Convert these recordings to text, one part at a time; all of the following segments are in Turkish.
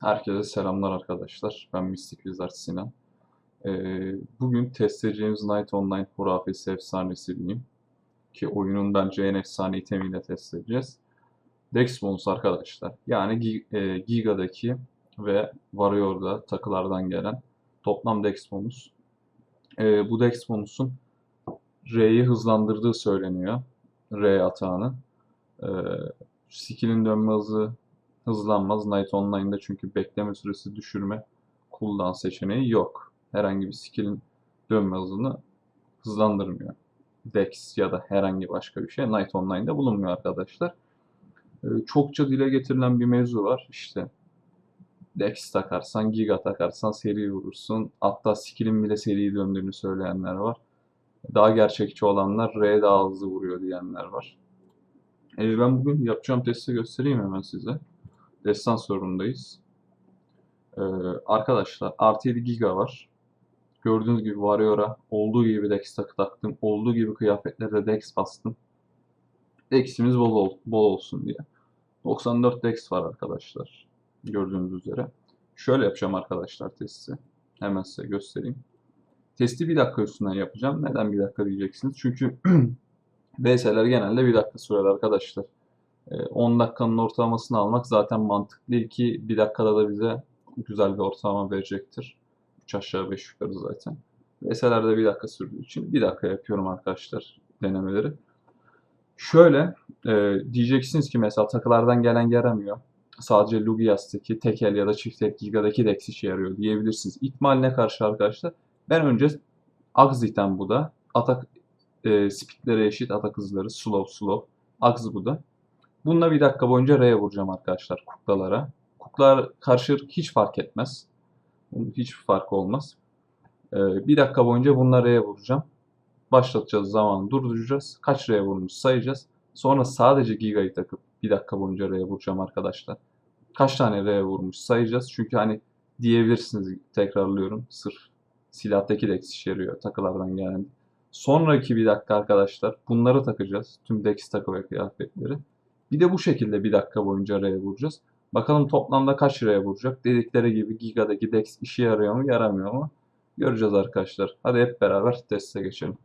Herkese selamlar arkadaşlar. Ben Mystic Wizard Sinan. Ee, bugün test edeceğimiz Night Online hurafesi efsanesi diyeyim. Ki oyunun bence en efsane itemiyle test edeceğiz. Dex bonus arkadaşlar. Yani e, Giga'daki ve Warrior'da takılardan gelen toplam Dex bonus. Ee, bu Dex bonusun R'yi hızlandırdığı söyleniyor. R atağını. Ee, skill'in dönme hızı hızlanmaz. Night Online'da çünkü bekleme süresi düşürme cooldown seçeneği yok. Herhangi bir skill'in dönme hızını hızlandırmıyor. Dex ya da herhangi başka bir şey Night Online'da bulunmuyor arkadaşlar. Ee, çokça dile getirilen bir mevzu var. İşte Dex takarsan, Giga takarsan seri vurursun. Hatta skill'in bile seri döndüğünü söyleyenler var. Daha gerçekçi olanlar R daha hızlı vuruyor diyenler var. Ee, ben bugün yapacağım testi göstereyim hemen size. Destan sorunundayız. Ee, arkadaşlar artı 7 giga var. Gördüğünüz gibi Warrior'a olduğu gibi Dex takı taktım. Olduğu gibi kıyafetlere Dex bastım. Dex'imiz bol, ol- bol olsun diye. 94 Dex var arkadaşlar. Gördüğünüz üzere. Şöyle yapacağım arkadaşlar testi. Hemen size göstereyim. Testi bir dakika üstünden yapacağım. Neden bir dakika diyeceksiniz? Çünkü VS'ler genelde bir dakika sürer arkadaşlar. Ee, 10 dakikanın ortalamasını almak zaten mantıklı değil ki bir dakikada da bize güzel bir ortalama verecektir. 3 aşağı 5 yukarı zaten. VS'lerde bir dakika sürdüğü için bir dakika yapıyorum arkadaşlar denemeleri. Şöyle e, diyeceksiniz ki mesela takılardan gelen yaramıyor. Sadece Lugias'taki tek el ya da çift el Giga'daki Dex işe yarıyor diyebilirsiniz. İhtimaline karşı arkadaşlar ben önce Axit'ten bu da atak e, speedlere eşit atak hızları slow slow Ax bu da. Bununla bir dakika boyunca R'ye vuracağım arkadaşlar kuklalara. Kuklalar karşı hiç fark etmez. Hiç farkı olmaz. Ee, bir dakika boyunca bununla R'ye vuracağım. Başlatacağız zamanı durduracağız. Kaç R'ye vurmuş sayacağız. Sonra sadece Giga'yı takıp bir dakika boyunca R'ye vuracağım arkadaşlar. Kaç tane R'ye vurmuş sayacağız. Çünkü hani diyebilirsiniz tekrarlıyorum. Sırf silahtaki Dex işe yarıyor takılardan gelen. Sonraki bir dakika arkadaşlar bunları takacağız. Tüm Dex takı ve kıyafetleri. Bir de bu şekilde bir dakika boyunca R'ye vuracağız. Bakalım toplamda kaç R'ye vuracak? Dedikleri gibi Giga'daki Dex işe yarıyor mu yaramıyor mu? Göreceğiz arkadaşlar. Hadi hep beraber teste geçelim.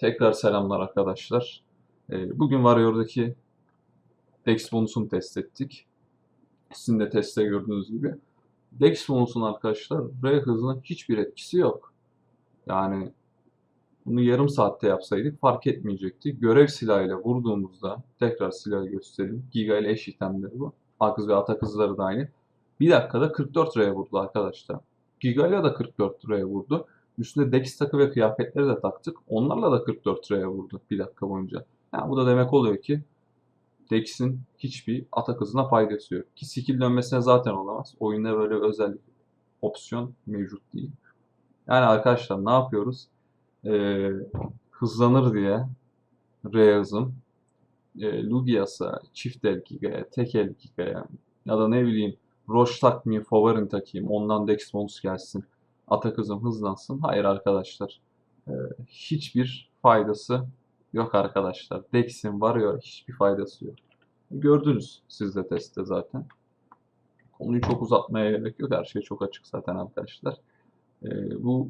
Tekrar selamlar arkadaşlar. Ee, Bugün Warrior'daki Dex bonusunu test ettik. Sizin de testte gördüğünüz gibi. Dex bonusun arkadaşlar R hızına hiçbir etkisi yok. Yani bunu yarım saatte yapsaydık fark etmeyecekti. Görev silahıyla vurduğumuzda tekrar silahı göstereyim. Giga ile eş itemleri bu. Akız ve atak hızları da aynı. Bir dakikada 44 R'ye vurdu arkadaşlar. Giga ile de 44 R'ye vurdu. Üstüne Dex takı ve kıyafetleri de taktık. Onlarla da 44 liraya vurduk bir dakika boyunca. Yani bu da demek oluyor ki Dex'in hiçbir atak hızına faydası yok. Ki skill dönmesine zaten olamaz. Oyunda böyle bir özellik opsiyon mevcut değil. Yani arkadaşlar ne yapıyoruz? Ee, hızlanır diye Reyaz'ım e, Lugias'a, çift el Giga'ya, tek el Giga'ya ya da ne bileyim Roche takmayayım, Favorin takayım, ondan Dex bonus gelsin, atak hızım hızlansın. Hayır arkadaşlar. Ee, hiçbir faydası yok arkadaşlar. Dex'in varıyor hiçbir faydası yok. Gördünüz siz de testte zaten. Konuyu çok uzatmaya gerek yok. Her şey çok açık zaten arkadaşlar. Ee, bu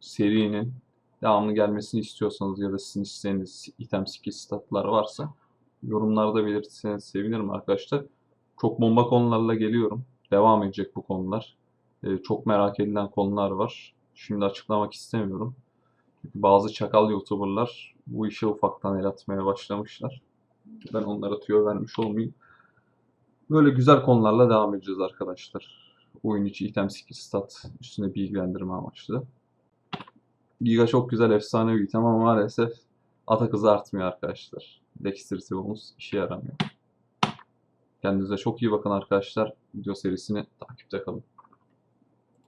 serinin devamlı gelmesini istiyorsanız ya da sizin isteğiniz item skill statlar varsa yorumlarda belirtirseniz sevinirim arkadaşlar. Çok bomba konularla geliyorum. Devam edecek bu konular. Ee, çok merak edilen konular var. Şimdi açıklamak istemiyorum. Çünkü bazı çakal youtuberlar bu işe ufaktan el atmaya başlamışlar. Ben onlara tüyo vermiş olmayayım. Böyle güzel konularla devam edeceğiz arkadaşlar. Oyun içi item skill stat üstüne bilgilendirme amaçlı. Giga çok güzel efsane bir item ama maalesef atak hızı artmıyor arkadaşlar. Dexterity bonus işe yaramıyor. Kendinize çok iyi bakın arkadaşlar. Video serisini takipte kalın.